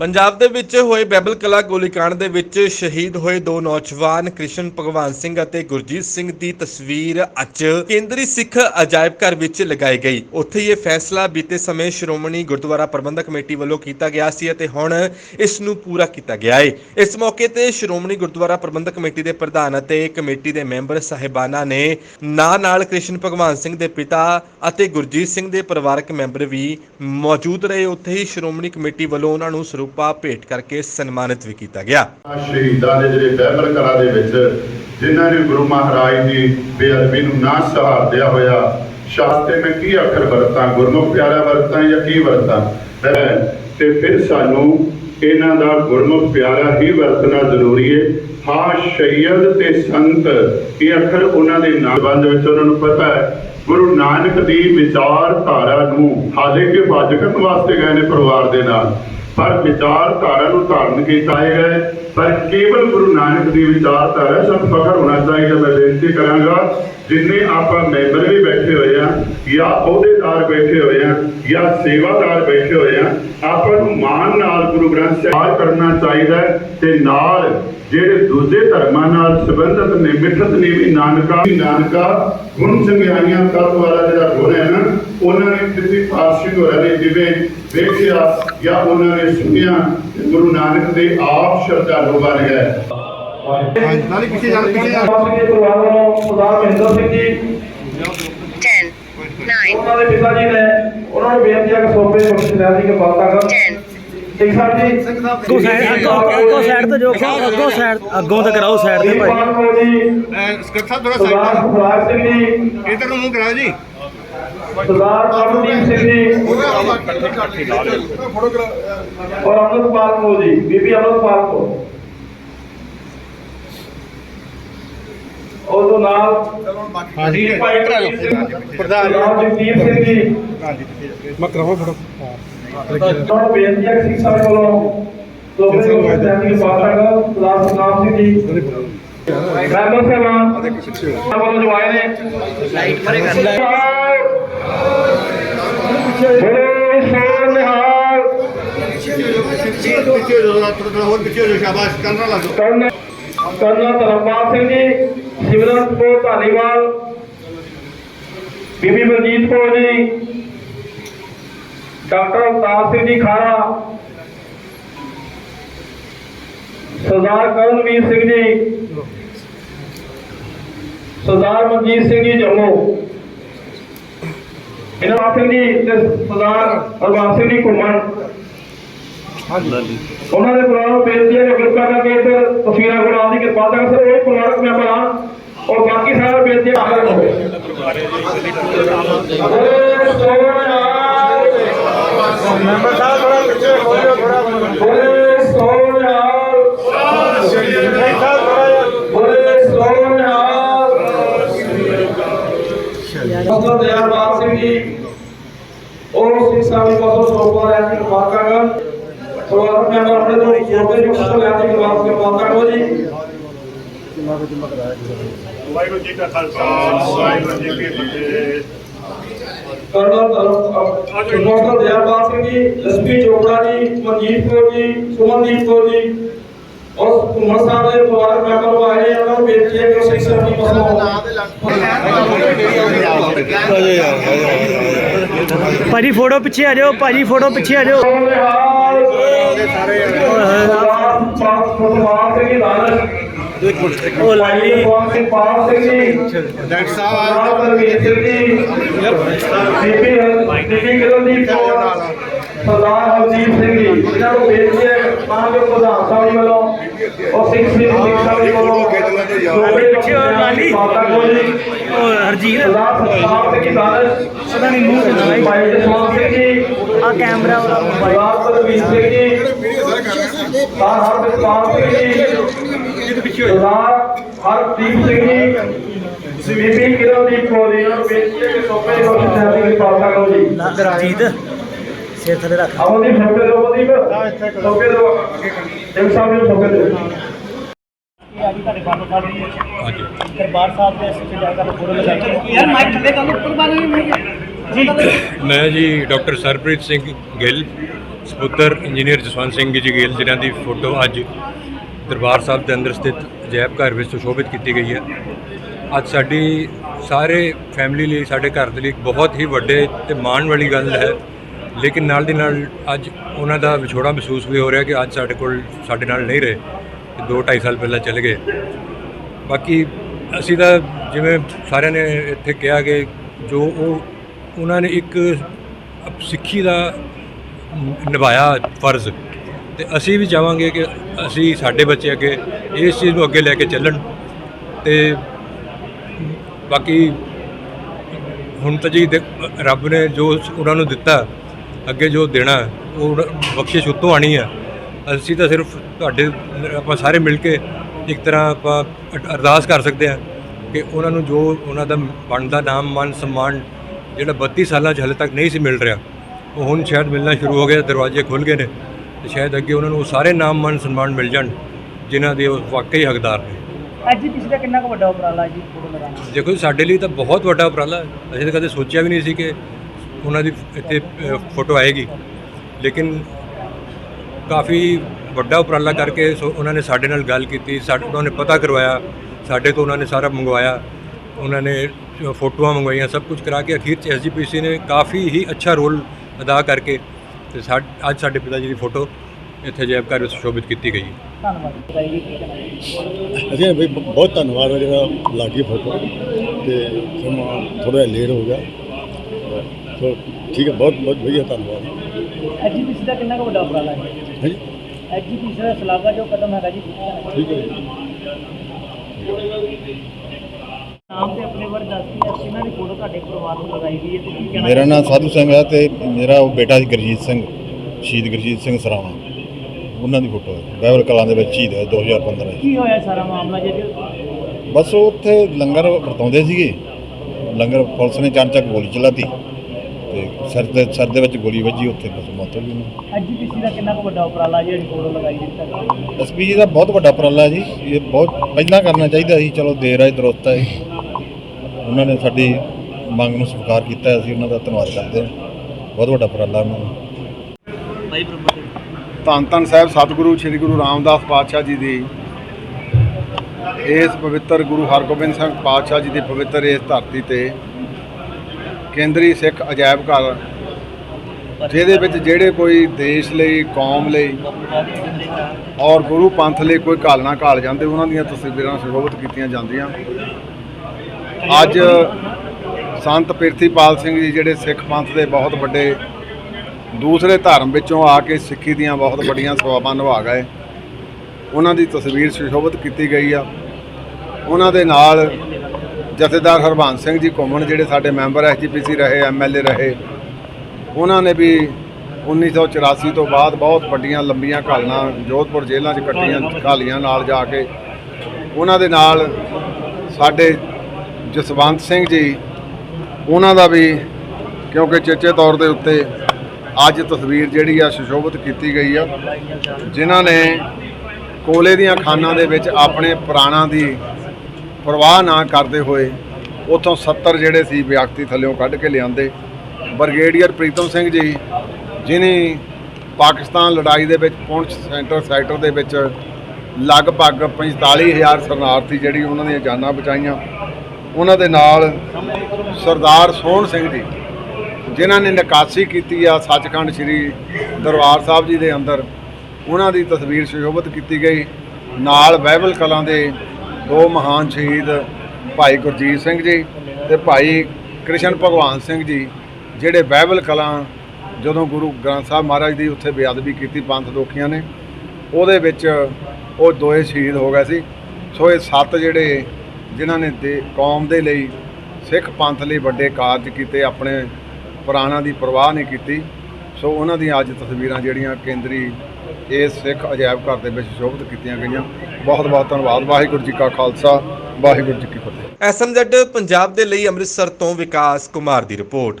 ਪੰਜਾਬ ਦੇ ਵਿੱਚ ਹੋਏ ਬੈਬਲ ਕਲਾ ਗੋਲੀकांड ਦੇ ਵਿੱਚ ਸ਼ਹੀਦ ਹੋਏ ਦੋ ਨੌਜਵਾਨ ਕ੍ਰਿਸ਼ਨ ਭਗਵਾਨ ਸਿੰਘ ਅਤੇ ਗੁਰਜੀਤ ਸਿੰਘ ਦੀ ਤਸਵੀਰ ਅੱਜ ਕੇਂਦਰੀ ਸਿੱਖ ਅਜਾਇਬ ਘਰ ਵਿੱਚ ਲਗਾਈ ਗਈ। ਉੱਥੇ ਹੀ ਇਹ ਫੈਸਲਾ ਬੀਤੇ ਸਮੇਂ ਸ਼੍ਰੋਮਣੀ ਗੁਰਦੁਆਰਾ ਪ੍ਰਬੰਧਕ ਕਮੇਟੀ ਵੱਲੋਂ ਕੀਤਾ ਗਿਆ ਸੀ ਅਤੇ ਹੁਣ ਇਸ ਨੂੰ ਪੂਰਾ ਕੀਤਾ ਗਿਆ ਹੈ ਇਸ ਮੌਕੇ ਤੇ ਸ਼੍ਰੋਮਣੀ ਗੁਰਦੁਆਰਾ ਪ੍ਰਬੰਧਕ ਕਮੇਟੀ ਦੇ ਪ੍ਰਧਾਨ ਅਤੇ ਕਮੇਟੀ ਦੇ ਮੈਂਬਰ ਸਾਹਿਬਾਨਾਂ ਨੇ ਨਾਲ ਨਾਲ ਕ੍ਰਿਸ਼ਨ ਭਗਵਾਨ ਸਿੰਘ ਦੇ ਪਿਤਾ ਅਤੇ ਗੁਰਜੀਤ ਸਿੰਘ ਦੇ ਪਰਿਵਾਰਕ ਮੈਂਬਰ ਵੀ ਮੌਜੂਦ ਰਹੇ। ਉੱਥੇ ਹੀ ਸ਼੍ਰੋਮਣੀ ਕਮੇਟੀ ਵੱਲੋਂ ਉਹਨਾਂ ਨੂੰ ਸਰੂਪ ਭੇਟ ਕਰਕੇ ਸਨਮਾਨਿਤ ਵੀ ਕੀਤਾ ਗਿਆ। ਸ਼ਹੀਦਾਂ ਦੇ ਜਿਹੜੇ ਬਹਿਬਲ ਕਲਾ ਦੇ ਵਿੱਚ ਜਿਨ੍ਹਾਂ ਨੇ ਗੁਰੂ ਮਹਾਰਾਜ ਦੀ ਬੇਅਦਬੀ ਨੂੰ ਨਾ ਸਹਾਰਦਿਆ ਹੋਇਆ ਸ਼ਾਸਤਰ ਮੈਂ ਕੀ ਅੱਖਰ ਵਰਤਾਂ? ਗੁਰਮੁਖ ਪਿਆਰਾ ਵਰਤਾਂ ਜਾਂ ਕੀ ਵਰਤਾਂ? ਤੇ ਫਿਰ ਸਾਨੂੰ ਇਹਨਾਂ ਦਾ ਗੁਰਮੁਖ ਪਿਆਰਾ ਹੀ ਵਰਤਣਾ ਜ਼ਰੂਰੀ ਹੈ ਹਾਂ, ਸ਼ਹੀਦ ਤੇ ਸੰਤ, ਇਹ ਅੱਖਰ ਉਹਨਾਂ ਦੇ ਨਾਮਬੰਦ ਵਿੱਚ ਉਹਨਾਂ ਨੂੰ ਪਤਾ ਹੈ। ਗੁਰੂ ਨਾਨਕ ਦੀ ਵਿਚਾਰਧਾਰਾ ਨੂੰ ਹਾਲੇ ਕੇ ਭੱਜ ਕਰਨ ਵਾਸਤੇ ਗਏ ਨੇ ਪਰਿਵਾਰ ਦੇ ਨਾਲ। ਪਰ ਵਿਚਾਰਧਾਰਾ ਨੂੰ ਧਾਰਨ ਕੀਤਾ ਹੈਗਾ ਪਰ ਕੇਵਲ ਗੁਰੂ ਨਾਨਕ ਦੀ ਵਿਚਾਰਧਾਰਾ ਸਭ ਫਖਰ ਹੋਣਾ ਚਾਹੀਦਾ, ਮੈਂ ਬੇਨਤੀ ਕਰਾਂਗਾ, ਜਿੰਨੇ ਆਪਾਂ ਮੈਂਬਰ ਵੀ ਬੈਠੇ ਹੋਏ ਆ ਜਾਂ ਅਹੁਦੇਦਾਰ ਬੈਠੇ ਹੋਏ ਆ ਜਾਂ ਸੇਵਾਦਾਰ ਬੈਠੇ ਹੋਏ ਆ ਆਪਾਂ ਨੂੰ ਮਾਣ ਨਾਲ ਗੁਰੂ ਗ੍ਰੰਥ ਸਾਹਿਬ ਕਰਨਾ ਚਾਹੀਦਾ ਹੈ ਤੇ ਨਾਲ ਜਿਹੜੇ ਦੂਜੇ ਧਰਮਾਂ ਨਾਲ ਸੰਬੰਧਿਤ ਨੇ ਮਿੱਠਤ ਨੇ ਵੀ ਨਾਨਕਾ ਨਾਨਕਾ, ਗੁਣ ਸੰਗਿਆਨੀਆਂ ਕਰਤ ਵਾਲਾ ਜਿਹੜਾ ਗੁਣ ਹੈ ਨਾ ਉਹਨਾਂ ਨੇ ਕਿਸੇ ਪਾਤਸ਼ਾਹ ਹੋਰਾਂ ਨੇ ਜਿਵੇਂ ਵੇਖਿਆ ਜਾਂ ਉਹਨਾਂ ਨੇ ਸੁਣਿਆ ਕਿ ਗੁਰੂ ਨਾਨਕ ਦੇ ਆਪ ਸ਼ਰਧਾਲੂ ਬਣ ਗਏ। ਨਾਲੇ ਪਿੱਛੇ ਜਾਣ ਪਿੱਛੇ ਜਾਣ। ਸਿੰਘ ਦੇ ਪਰਿਵਾਰ ਵੱਲੋਂ ਸਰਦਾਰ ਮਹਿੰਦਰ ਸਿੰਘ ਜੀ। 10, 9, ਉਹਨਾਂ ਦੇ ਪਿਤਾ ਜੀ ਨੇ ਉਹਨਾਂ ਨੂੰ ਬੇਨਤੀ ਹੈ ਕਿ ਸੋਪੇ ਮੁਖਤ ਲੈਣ ਦੀ ਕਿਰਪਾਲਤਾ ਕਰਨ 10, ਸਿੰਘ ਸਾਹਿਬ ਜੀ? ਅੱਗੋਂ ਸਾਈਡ ਅੱਗੋਂ ਅੱਗੋਂ ਸਾਈਡ ਤੇ ਜੋ ਅੱਗੋਂ ਸਾਈਡ ਅੱਗੋਂ ਤੇ ਕਰਾਓ ਸਾਈਡ ਤੇ ਭਾਈ। ਕੌਰ ਜੀ ਸਕੱਠਾ ਥੋੜਾ ਸਾਈਡ ਸੁਖਰਾਜ ਸਿੰਘ ਜੀ। ਇਧਰ ਨੂੰ ਮੂੰਹ ਕਰਾਓ ਜੀ। ਸਰਦਾਰ ਕਰਮਦੀਪ ਸਿੰਘ ਜੀ ਔਰ ਅਮਰਪਾਲ ਕੌਰ ਜੀ ਬੀਬੀ ਅਮਰਪਾਲ ਕੌਰ ਉਹ ਤੋਂ ਨਾਲ ਹਾਂਜੀ ਭਾਈ ਪ੍ਰਧਾਨ ਜਗਦੀਪ ਸਿੰਘ ਜੀ ਮੈਂ ਕਰਾਵਾਂ ਫੜੋ ਉਹਨਾਂ ਨੂੰ ਬੇਨਤੀ ਹੈ ਕਿ ਸਿੰਘ ਸਾਹਿਬ ਵੱਲੋਂ ਲੋਕਾਂ ਨੂੰ ਬੇਨਤੀ ਦੀ ਬਾਤ ਹੈ ਸਰਦਾਰ ਸਤਨਾਮ ਸਿੰਘ ਜੀ ਮੈਂਬਰ ਸਾਹਿਬਾਨ ਉਹਨਾਂ ਵੱਲੋਂ ਜੋ ਆਏ ਨੇ ਲਾਈਟ ਪਰੇ ਕਰ ਬੋਲੇ ਸੋ ਨਿਹਾਲ ਪਿੱਛੇ ਹੋ ਥੋੜਾ ਹੋਰ ਪਿੱਛੇ ਹੋ ਸ਼ਾਬਾਸ਼ ਕੰਨ ਲੱਗੋ। ਕਰਨ ਕਰਨਾ ਧਰਮਪਾਲ ਸਿੰਘ ਜੀ ਸਿਮਰਨ ਕੌਰ ਧਾਲੀਵਾਲ ਬੀਬੀ ਬਲਜੀਤ ਕੌਰ ਜੀ ਡਾਕਟਰ ਅਵਤਾਰ ਸਿੰਘ ਜੀ ਖਾਰਾ ਸਰਦਾਰ ਕਰਨਵੀਰ ਸਿੰਘ ਜੀ ਸਰਦਾਰ ਮਨਜੀਤ ਸਿੰਘ ਜੀ ਜੰਮੂ ਇਹਨਾਂ ਸਿੰਘ ਜੀ ਤੇ ਸਰਦਾਰ ਹਰਵਾਸ ਸਿੰਘ ਜੀ ਘੁੰਮਣ। ਉਹਨਾਂ ਦੇ ਪਰਿਵਾਰ ਬੇਨਤੀ ਹੈ ਕਿ ਕਿਰਪਾ ਕਰਕੇ ਇੱਧਰ ਤਸਵੀਰਾਂ ਬਣਾਉਣ ਦੀ ਕਿਰਪਾਲਤਾ ਕਰੋ ਸਰ ਉਹ ਪਰਿਵਾਰਕ ਮੈਂਬਰ ਹਨ ਔਰ ਬਾਕੀ ਸਾਰਾ ਬੇਨਤੀ ਹੈ ਆਦਰ ਹੋਵੇ। ਮੈਂਬਰ ਸਾਹਿਬ ਥੋੜਾ ਪਿੱਛੇ ਹੋ ਜਾਓ ਥੋੜਾ ਬੋਲੇ ਸੋਨਿਆਲ ਬੋਲੇ ਸੋਨਿਆਲ ਡਾਕਟਰ ਦਇਆਲਪਾਲ ਸਿੰਘ ਜੀ ਉਹ ਸਿੰਘ ਸਾਹਿਬ ਨੂੰ ਬਹੁਤ ਸੋਪਾ ਲੈਣ ਦੀ ਕਿਰਪਾ ਕਰਨ ਪਰਿਵਾਰਕ ਮੈਂਬਰ ਆਪਣੇ ਤੋਂ ਯੋਗੇ ਜੋ ਕੁਝ ਲੈਣ ਦੀ ਕਿਰਪਾ ਕਿਰਪਾ ਕਰੋ ਜੀ ਵਾਹਿਗੁਰੂ ਜੀ ਕਾ ਖਾਲਸਾ, ਵਾਹਿਗੁਰੂ ਜੀ ਕੀ ਫਤਿਹ। ਕਰਨਲ ਡਾਕਟਰ ਦਇਆਲਪਾਲ ਸਿੰਘ ਜੀ ਲక్ష్ਮੀ ਚੋਪੜਾ ਜੀ, ਮਨਜੀਤ ਕੌਰ ਜੀ, ਸੁਮਨਦੀਪ ਕੌਰ ਜੀ ਉਸ ਕੁਮਾਰ ਸਾਹਿਬ ਦੇ ਪਰਿਵਾਰਕ ਮੈਂਬਰ ਉਹ ਆਏ ਨੇ ਉਹਨਾਂ ਨੂੰ ਬੇਨਤੀ ਹੈ ਕਿ ਉਹ ਦੀ ਭਾਜੀ ਫੋਟੋ ਪਿੱਛੇ ਆ ਜਾਓ ਭਾਜੀ ਫੋਟੋ ਪਿੱਛੇ ਆ ਜਾਓ। ਉਹ ਲਾਲੀ ਪਾਲ ਸਿੰਘ ਜੀ। ਡਾਕਟਰ ਸਾਹਿਬ ਸਰਦਾਰ ਬਲਵੀਰ ਸਿੰਘ ਜੀ। ਬੀਬੀ ਬੀਬੀ ਕਿਰਨਦੀਪ ਕੌਰ ਸਰਦਾਰ ਹਰਜੀਤ ਸਿੰਘ ਜੀ। ਇਹਨਾਂ ਨੂੰ ਬੇਨਤੀ ਹੈ ਮਾਨਯੋਗ ਪ੍ਰਧਾਨ ਸਾਹਿਬ ਜੀ ਵੱਲੋਂ ਔਰ ਸਿੰਘ ਸਿੰਘ ਸਿੰਘ ਸਾਹਿਬ ਜੀ ਵੱਲੋਂ ਪਿੱਛੇ ਹੋ ਲਾਲੀ। ਹਰਜੀਤ। ਸਰਦਾਰ ਸਤਨਾਮ ਸਿੰਘ ਜੀ ਦਾਨਸ਼ ਪਤਾ ਨਹੀਂ ਮੂੰਹ ਤੇ ਨਾ ਲਾਈ। ਭਾਈ ਜਸਵੰਤ ਸਿੰਘ ਜੀ ਆ ਕੈਮਰਾ ਵਾਲਾ ਸਰਦਾਰ ਬਲਵੀਰ ਸਿੰਘ ਜੀ ਸਰਦਾਰ ਹਰਪ੍ਰੀਤ ਸਿੰਘ ਜੀ ਸਰਦਾਰ ਹਰਦੀਪ ਸਿੰਘ ਜੀ ਬੀਬੀ ਕਿਰਨਦੀਪ ਕੌਰ ਜੀ ਨੂੰ ਬੇਨਤੀ ਹੈ ਕਿ ਸੋਪੇ ਦੇ ਕੋਲ ਸ਼ਹਿਰ ਦੀ ਕਿਰਪਾਲਤਾ ਕਰੋ ਜੀ। ਹਰਜੀਤ। ਸਿਰ ਥੱਲੇ ਰੱਖ ਦੋ ਬਦੀਪ ਸੋਪੇ ਦੋ। ਸਿੰਘ ਸਾਹਿਬ ਨੂੰ ਸੋਪੇ ਦੋ ਦਰਬਾਰ ਸਾਹਿਬ ਦੇ ਸਿੱਖੇ ਜਾ ਕੇ ਫੋਟੋ ਲਗਾਈ ਯਾਰ ਮਾਈਕ ਥੱਲੇ ਕਰ ਲਓ ਉੱਪਰ ਬਾਰੇ ਨਹੀਂ ਮੈਂ ਜੀ ਡਾਕਟਰ ਸਰਪ੍ਰੀਤ ਸਿੰਘ ਗਿੱਲ ਸਪੁੱਤਰ ਇੰਜੀਨੀਅਰ ਜਸਵੰਤ ਸਿੰਘ ਜੀ ਗਿੱਲ ਜਿਨ੍ਹਾਂ ਦੀ ਫੋਟੋ ਅੱਜ ਦਰਬਾਰ ਸਾਹਿਬ ਦੇ ਅੰਦਰ ਸਥਿਤ ਅਜਾਇਬ ਘਰ ਵਿੱਚ ਸੁਸ਼ੋਭਿਤ ਕੀਤੀ ਗਈ ਹੈ। ਅੱਜ ਸਾਡੀ ਸਾਰੇ ਫੈਮਿਲੀ ਲਈ ਸਾਡੇ ਘਰ ਦੇ ਲਈ ਇੱਕ ਬਹੁਤ ਹੀ ਵੱਡੇ ਤੇ ਮਾਣ ਵਾਲੀ ਗੱਲ ਹੈ ਲੇਕਿਨ ਨਾਲ ਦੀ ਨਾਲ ਅੱਜ ਉਹਨਾਂ ਦਾ ਵਿਛੋੜਾ ਮਹਿਸੂਸ ਵੀ ਹੋ ਰਿਹਾ ਕਿ ਅੱਜ ਸਾਡੇ ਕੋਲ, ਸਾਡੇ ਨਾਲ ਨਹੀਂ ਰਹੇ ਤੇ ਦੋ ਢਾਈ ਸਾਲ ਪਹਿਲਾਂ ਚਲੇ ਗਏ। ਬਾਕੀ ਅਸੀਂ ਤਾਂ ਜਿਵੇਂ ਸਾਰਿਆਂ ਨੇ ਇੱਥੇ ਕਿਹਾ ਕਿ ਜੋ ਉਹ, ਉਹਨਾਂ ਨੇ ਇੱਕ ਸਿੱਖੀ ਦਾ ਨਿਭਾਇਆ ਫਰਜ਼ ਤੇ ਅਸੀਂ ਵੀ ਚਾਹਾਂਗੇ ਕਿ ਅਸੀਂ ਸਾਡੇ ਬੱਚੇ ਅੱਗੇ ਇਸ ਚੀਜ਼ ਨੂੰ ਅੱਗੇ ਲੈ ਕੇ ਚੱਲਣ ਤੇ ਬਾਕੀ ਹੁਣ ਤਾਂ ਜੀ ਦੇਖ- ਰੱਬ ਨੇ ਜੋ ਉਹਨਾਂ ਨੂੰ ਦਿੱਤਾ ਅੱਗੇ ਜੋ ਦੇਣਾ ਉਹ ਬਖਸ਼ਿਸ਼ ਉੱਤੋਂ ਆਣੀ ਆ ਅਸੀਂ ਤਾਂ ਸਿਰਫ ਤੁਹਾਡੇ ਆਪਾਂ ਸਾਰੇ ਮਿਲ ਕੇ ਇੱਕ ਤਰ੍ਹਾਂ ਆਪਾਂ ਅਰ- ਅਰਦਾਸ ਕਰ ਸਕਦੇ ਹਾਂ ਕਿ ਉਹਨਾਂ ਨੂੰ ਜੋ ਉਹਨਾਂ ਦਾ ਬਣਦਾ ਨਾਮ ਮਾਨ ਸਨਮਾਨ ਜਿਹੜਾ 32 ਸਾਲਾਂ 'ਚ ਹਲੇ ਤੱਕ ਨਹੀਂ ਸੀ ਮਿਲ ਰਿਹਾ ਉਹ ਹੁਣ ਸ਼ਾਇਦ ਮਿਲਣਾ ਸ਼ੁਰੂ ਹੋ ਗਿਆ ਦਰਵਾਜ਼ੇ ਖੁੱਲ ਗਏ ਨੇ ਤੇ ਸ਼ਾਇਦ ਅੱਗੇ ਉਹਨਾਂ ਨੂੰ ਸਾਰੇ ਨਾਮ ਮਾਨ ਸਨਮਾਨ ਮਿਲ ਜਾਣ ਜਿਨ੍ਹਾਂ ਦੇ ਉਹ ਵਾਕਈ ਹੱਕਦਾਰ ਨੇ। ਐਜੀਪੀਸੀ ਦਾ ਕਿੰਨਾ ਕੁ ਵੱਡਾ ਉਪਰਾਲਾ ਜੀ ਫੋਟੋ ਲਗਾਉਣਾ ਦੇਖੋ ਜੀ, ਸਾਡੇ ਲਈ ਤਾਂ ਬਹੁਤ ਵੱਡਾ ਉਪਰਾਲਾ। ਅਸੀਂ ਤਾਂ ਕਦੇ ਸੋਚਿਆ ਵੀ ਨਹੀਂ ਸੀ ਕਿ ਉਹਨਾਂ ਦੀ ਇੱਥੇ ਫੋਟੋ ਆਏਗੀ। ਲੇਕਿਨ ਕਾਫੀ ਵੱਡਾ ਉਪਰਾਲਾ ਕਰਕੇ ਸੋ ਉਹਨਾਂ ਨੇ ਸਾਡੇ ਨਾਲ ਗੱਲ ਕੀਤੀ, ਸਾਡੇ ਉਹਨਾਂ ਨੇ ਪਤਾ ਕਰਵਾਇਆ, ਸਾਡੇ ਤੋਂ ਉਹਨਾਂ ਨੇ ਸਾਰਾ ਮੰਗਵਾਇਆ, ਉਹਨਾਂ ਨੇ ਫੋਟੋਆਂ ਮੰਗਵਾਈਆਂ, ਸਭ ਕੁਝ ਕਰਾ ਕੇ ਅਖੀਰ 'ਚ ਐਸਜੀਪੀਸੀ ਨੇ ਕਾਫੀ ਹੀ ਅੱਛਾ ਰੋਲ ਅਦਾ ਕਰਕੇ ਤੇ ਸਾ, ਅੱਜ ਸਾਡੇ ਪਿਤਾ ਜੀ ਦੀ ਫੋਟੋ ਇੱਥੇ ਜੈਬ ਘਰ ਵਿੱਚ ਸ਼ੋਭਿਤ ਕੀਤੀ ਗਈ ਧੰਨਵਾਦ ਬਤਾਈਏ ਅਸੀਂ ਵੀ ਬਹੁਤ ਧੰਨਵਾਦ ਹੈ ਜਿਹੜਾ ਲਾਗੀ ਫੋਟੋ, ਤੇ ਸਮਾਂ ਥੋੜਾ ਲੇਟ ਹੋ ਗਿਆ। ਸੋ ਠੀਕ ਹੈ ਬਹੁਤ ਬਹੁਤ ਵਧੀਆ ਧੰਨਵਾਦ। ਐਜੀਪੀਸੀ ਦਾ ਕਿੰਨਾ ਕੁ ਵੱਡਾ ਉਪਰਾਲਾ ਹੈ? ਹਾਂਜੀ। ਐਜੀਪੀਸੀ ਦਾ ਸ਼ਲਾਘਾ ਜੋ ਕਦਮ ਹੈਗਾ ਜੀ ਠੀਕ ਹੈ ਜੀ। ਨਾਮ ਤੇ ਆਪਣੇ ਬਾਰੇ ਦੱਸ ਕੇ ਕਿਹਨਾਂ ਦੀ ਫੋਟੋ ਤੁਹਾਡੇ ਪਰਿਵਾਰ ਨੂੰ ਲਗਾਈ ਗਈ ਹੈ ਤੇ ਕੀ ਕਹਿਣਾ ਮੇਰਾ ਨਾਮ ਸਾਧੂ ਸਿੰਘ ਹੈ ਤੇ ਮੇਰਾ ਉਹ ਬੇਟਾ ਸੀ ਗੁਰਜੀਤ ਸਿੰਘ ਸ਼ਹੀਦ ਗੁਰਜੀਤ ਸਿੰਘ ਸਰਾਵਾਂ। ਉਹਨਾਂ ਦੀ ਫੋਟੋ ਹੈ ਬਹਿਬਲ ਕਲਾਂ ਦੇ ਵਿੱਚ ਸ਼ਹੀਦ ਹੈ 2015 ਚ। ਕੀ ਹੋਇਆ ਸਾਰਾ ਮਾਮਲਾ ਜੀ? ਬਸ ਉਹ ਉੱਥੇ ਲੰਗਰ ਵਰਤਾਉਂਦੇ ਸੀਗੇ। ਲੰਗਰ ਪੁਲਿਸ ਨੇ ਚਾਂਚਕ ਗੋਲੀ ਚਲਾਤੀ। ਸਿਰ ਦੇ ਸਿਰ ਦੇ ਵਿੱਚ ਗੋਲੀ ਵੱਜੀ ਉੱਥੇ ਬਸ ਮੌਤ ਹੋ ਗਈ ਉਹਨੂੰ। ਐਜੀਪੀਸੀ ਦਾ ਕਿੰਨਾ ਕੁ ਵੱਡਾ ਉਪਰਾਲਾ ਜਿਹੜੀ ਫੋਟੋ ਲਗਾਈ ਗਈ ਤੁਹਾਡੀ ਐਸਪੀਜੀ ਦਾ ਬਹੁਤ ਵੱਡਾ ਉਪਰਾਲਾ ਹੈ ਜੀ ਇਹ ਬਹੁਤ ਪਹਿਲਾਂ ਕਰਨਾ ਚਾਹੀਦਾ ਸੀ ਚਲੋ ਦੇਰ ਆਏ ਦਰੁਸਤ ਹੈ ਉਹਨਾਂ ਨੇ ਸਾਡੀ ਮੰਗ ਨੂੰ ਸਵੀਕਾਰ ਕੀਤਾ ਅਸੀਂ ਉਹਨਾਂ ਦਾ ਧੰਨਵਾਦ ਕਰਦੇ ਹਾਂ। ਬਹੁਤ ਵੱਡਾ ਉਪਰਾਲਾ ਉਹਨਾਂ ਦਾ। ਭਾਈ ਬ੍ਰਹਮਪੁਰ ਧੰਨ ਧੰਨ ਸਾਹਿਬ ਸਤਿਗੁਰੂ ਸ੍ਰੀ ਗੁਰੂ ਰਾਮਦਾਸ ਪਾਤਸ਼ਾਹ ਜੀ ਦੀ। ਇਸ ਪਵਿੱਤਰ ਗੁਰੂ ਹਰਗੋਬਿੰਦ ਸਿੰਘ ਪਾਤਸ਼ਾਹ ਜੀ ਦੀ ਪਵਿੱਤਰ ਇਸ ਧਰਤੀ ਤੇ ਕੇਂਦਰੀ ਸਿੱਖ ਅਜਾਇਬ ਘਰ, ਜਿਹਦੇ ਵਿੱਚ ਜਿਹੜੇ ਕੋਈ ਦੇਸ਼ ਲਈ, ਕੌਮ ਲਈ ਔਰ ਗੁਰੂ ਪੰਥ ਲਈ ਕੋਈ ਘਾਲਣਾ ਘਾਲ ਜਾਂਦੇ, ਉਹਨਾਂ ਦੀਆਂ ਤਸਵੀਰਾਂ ਸੁਸ਼ੋਭਿਤ ਕੀਤੀਆਂ ਜਾਂਦੀਆਂ। ਅੱਜ ਸੰਤ ਪਿਰਥੀਪਾਲ ਸਿੰਘ ਜੀ ਜਿਹੜੇ ਸਿੱਖ ਪੰਥ ਦੇ ਬਹੁਤ ਵੱਡੇ, ਦੂਸਰੇ ਧਰਮ ਵਿੱਚੋਂ ਆ ਕੇ ਸਿੱਖੀ ਦੀਆਂ ਬਹੁਤ ਵੱਡੀਆਂ ਸੇਵਾਵਾਂ ਨਿਭਾ ਗਏ। ਉਹਨਾਂ ਦੀ ਤਸਵੀਰ ਸੁਸ਼ੋਭਿਤ ਕੀਤੀ ਗਈ ਆ। ਉਹਨਾਂ ਦੇ ਨਾਲ ਜਥੇਦਾਰ ਹਰਬੰਸ ਸਿੰਘ ਜੀ ਘੁੰਮਣ ਜਿਹੜੇ ਸਾਡੇ ਮੈਂਬਰ ਐਸਜੀਪੀਸੀ ਰਹੇ, ਐਮਐਲਏ ਰਹੇ, ਉਹਨਾਂ ਨੇ ਵੀ 1984 ਤੋਂ ਬਾਅਦ ਬਹੁਤ ਵੱਡੀਆਂ, ਲੰਬੀਆਂ ਘਾਲਣਾ, ਜੋਧਪੁਰ ਜੇਲ੍ਹਾਂ 'ਚ ਕੱਟੀਆਂ, ਘਾਲੀਆਂ ਨਾਲ ਜਾ ਕੇ ਉਹਨਾਂ ਦੇ ਨਾਲ ਸਾਡੇ ਜਸਵੰਤ ਸਿੰਘ ਜੀ, ਉਹਨਾਂ ਦਾ ਵੀ ਕਿਉਂਕਿ ਚੇਚੇ ਤੌਰ ਦੇ ਉੱਤੇ ਅੱਜ ਤਸਵੀਰ ਜਿਹੜੀ ਆ ਸੁਸ਼ੋਭਿਤ ਕੀਤੀ ਗਈ ਆ, ਜਿਨ੍ਹਾਂ ਨੇ ਕੋਲੇ ਦੀਆਂ ਖਾਨਾਂ ਦੇ ਵਿੱਚ ਆਪਣੇ ਪ੍ਰਾਣਾਂ ਦੀ ਪਰਵਾਹ ਨਾ ਕਰਦੇ ਹੋਏ ਉਥੋਂ 70 ਜਿਹੜੇ ਸੀ ਵਿਅਕਤੀ ਥੱਲਿਓਂ ਕੱਢ ਕੇ ਲਿਆਂਦੇ। ਬ੍ਰਿਗੇਡੀਅਰ ਪ੍ਰੀਤਮ ਸਿੰਘ ਜੀ, ਜਿਨੇ ਪਾਕਿਸਤਾਨ ਲੜਾਈ ਦੇ ਵਿੱਚ ਪੁੰਛ ਸੈਂਟਰ ਸੈਕਟਰ ਦੇ ਵਿੱਚ ਲਗਭਗ 45000 ਸ਼ਰਨਾਰਥੀ ਜਿਹੜੀ ਉਹਨਾਂ ਦੀਆਂ ਜਾਨਾਂ ਬਚਾਈਆਂ। ਉਹਨਾਂ ਦੇ ਨਾਲ ਸਰਦਾਰ ਸੋਹਣ ਸਿੰਘ ਜੀ, ਜਿਨ੍ਹਾਂ ਨੇ ਨਿਕਾਸੀ ਕੀਤੀ ਆ ਸੱਚਖੰਡ ਸ੍ਰੀ ਦਰਬਾਰ ਸਾਹਿਬ ਜੀ ਦੇ ਅੰਦਰ। ਉਹਨਾਂ ਦੀ ਤਸਵੀਰ ਸੁਸ਼ੋਭਿਤ ਕੀਤੀ ਗਈ। ਨਾਲ ਬਾਈਬਲ ਕਲਾਂ ਦੇ ਦੋ ਮਹਾਨ ਸ਼ਹੀਦ ਭਾਈ ਗੁਰਜੀਤ ਸਿੰਘ ਜੀ ਤੇ ਭਾਈ ਕ੍ਰਿਸ਼ਨ ਭਗਵਾਨ ਸਿੰਘ ਜੀ, ਜਿਹੜੇ ਬਾਈਬਲ ਕਲਾਂ ਜਦੋਂ ਗੁਰੂ ਗ੍ਰੰਥ ਸਾਹਿਬ ਮਹਾਰਾਜ ਦੀ ਉੱਥੇ ਬੇਅਦਬੀ ਕੀਤੀ, ਪੰਥ ਦੋਖੀਆਂ ਨੇ, ਉਹਦੇ ਵਿੱਚ ਉਹ ਦੋਏ ਸ਼ਹੀਦ ਹੋ ਗਏ ਸੀ। ਸੋ ਇਹ ਸੱਤ ਜਿਹੜੇ ਜਿਨ੍ਹਾਂ ਨੇ ਦੇ, ਕੌਮ ਦੇ ਲਈ, ਸਿੱਖ ਪੰਥ ਲਈ ਵੱਡੇ ਕਾਰਜ ਕੀਤੇ, ਆਪਣੇ ਪ੍ਰਾਣਾਂ ਦੀ ਪਰਵਾਹ ਨਹੀਂ ਕੀਤੀ। ਸੋ ਉਹਨਾਂ ਦੀਆਂ ਅੱਜ ਤਸਵੀਰਾਂ ਜਿਹੜੀਆਂ ਕੇਂਦਰੀ ਇਸ ਸਿੱਖ ਅਜਾਇਬ ਘਰ ਦੇ ਵਿੱਚ ਸ਼ੋਭਿਤ ਕੀਤੀਆਂ ਗਈਆਂ। ਬਹੁਤ ਬਹੁਤ ਧੰਨਵਾਦ। ਵਾਹਿਗੁਰੂ ਜੀ ਕਾ ਖਾਲਸਾ, ਵਾਹਿਗੁਰੂ ਜੀ ਕੀ ਫਤਿਹ। ਐਸਐਮਜ਼ੈਡ ਪੰਜਾਬ ਦੇ ਲਈ ਅੰਮ੍ਰਿਤਸਰ ਤੋਂ ਵਿਕਾਸ ਕੁਮਾਰ ਦੀ ਰਿਪੋਰਟ।